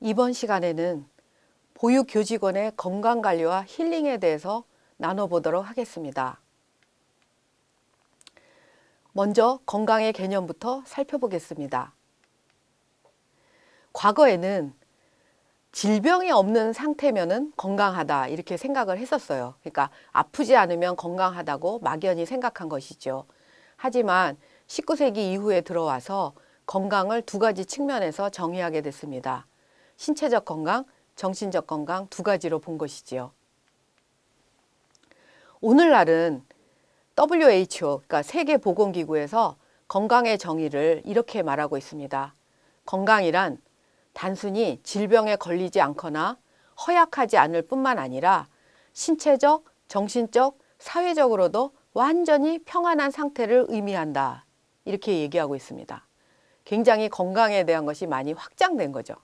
이번 시간에는 보육 교직원의 건강 관리와 힐링에 대해서 나눠보도록 하겠습니다. 먼저 건강의 개념부터 살펴보겠습니다. 과거에는 질병이 없는 상태면은 건강하다 이렇게 생각을 했었어요. 그러니까 아프지 않으면 건강하다고 막연히 생각한 것이죠. 하지만 19세기 이후에 들어와서 건강을 두 가지 측면에서 정의하게 됐습니다. 신체적 건강, 정신적 건강 두 가지로 본 것이지요. 오늘날은 WHO, 그러니까 세계보건기구에서 건강의 정의를 이렇게 말하고 있습니다. 건강이란 단순히 질병에 걸리지 않거나 허약하지 않을 뿐만 아니라 신체적, 정신적, 사회적으로도 완전히 평안한 상태를 의미한다. 이렇게 얘기하고 있습니다. 굉장히 건강에 대한 것이 많이 확장된 거죠.